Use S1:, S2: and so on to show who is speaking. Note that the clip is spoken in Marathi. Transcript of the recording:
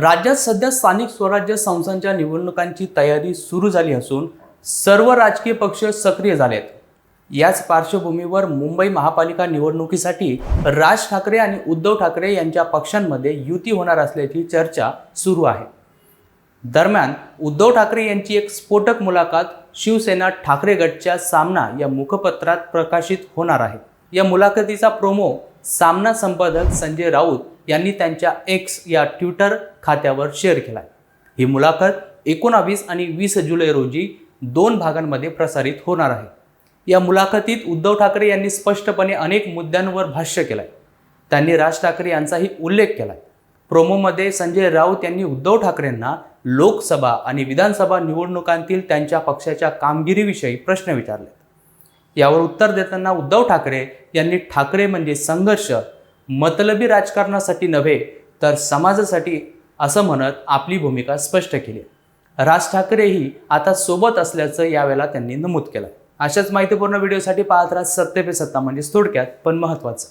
S1: राज्यात सध्या स्थानिक स्वराज्य संस्थांच्या निवडणुकांची तयारी सुरू झाली असून सर्व राजकीय पक्ष सक्रिय झालेत. याच पार्श्वभूमीवर मुंबई महापालिका निवडणुकीसाठी राज ठाकरे आणि उद्धव ठाकरे यांच्या पक्षांमध्ये युती होणार असल्याची चर्चा सुरू आहे. दरम्यान उद्धव ठाकरे यांची एक स्फोटक मुलाखत शिवसेना ठाकरे गटच्या सामना या मुखपत्रात प्रकाशित होणार आहे. या मुलाखतीचा प्रोमो सामना संपादक संजय राऊत यांनी त्यांच्या एक्स या ट्विटर खात्यावर शेअर केला ही मुलाखत एकोणावीस आणि वीस जुलै रोजी दोन भागांमध्ये प्रसारित होणार आहे. या मुलाखतीत उद्धव ठाकरे यांनी स्पष्टपणे अनेक मुद्द्यांवर भाष्य केलंय. त्यांनी राज ठाकरे यांचाही उल्लेख केलाय. प्रोमोमध्ये संजय राऊत यांनी उद्धव ठाकरेंना लोकसभा आणि विधानसभा निवडणुकांतील त्यांच्या पक्षाच्या कामगिरीविषयी प्रश्न विचारले. यावर उत्तर देताना उद्धव ठाकरे यांनी ठाकरे म्हणजे संघर्ष मतलबी राजकारणासाठी नव्हे तर समाजासाठी असं म्हणत आपली भूमिका स्पष्ट केली. राज ठाकरेही आता सोबत असल्याचं यावेळेला त्यांनी नमूद केलं. अशाच माहितीपूर्ण व्हिडिओसाठी पाहत राहा सत्य पे सत्ता म्हणजेच थोडक्यात पण महत्त्वाचं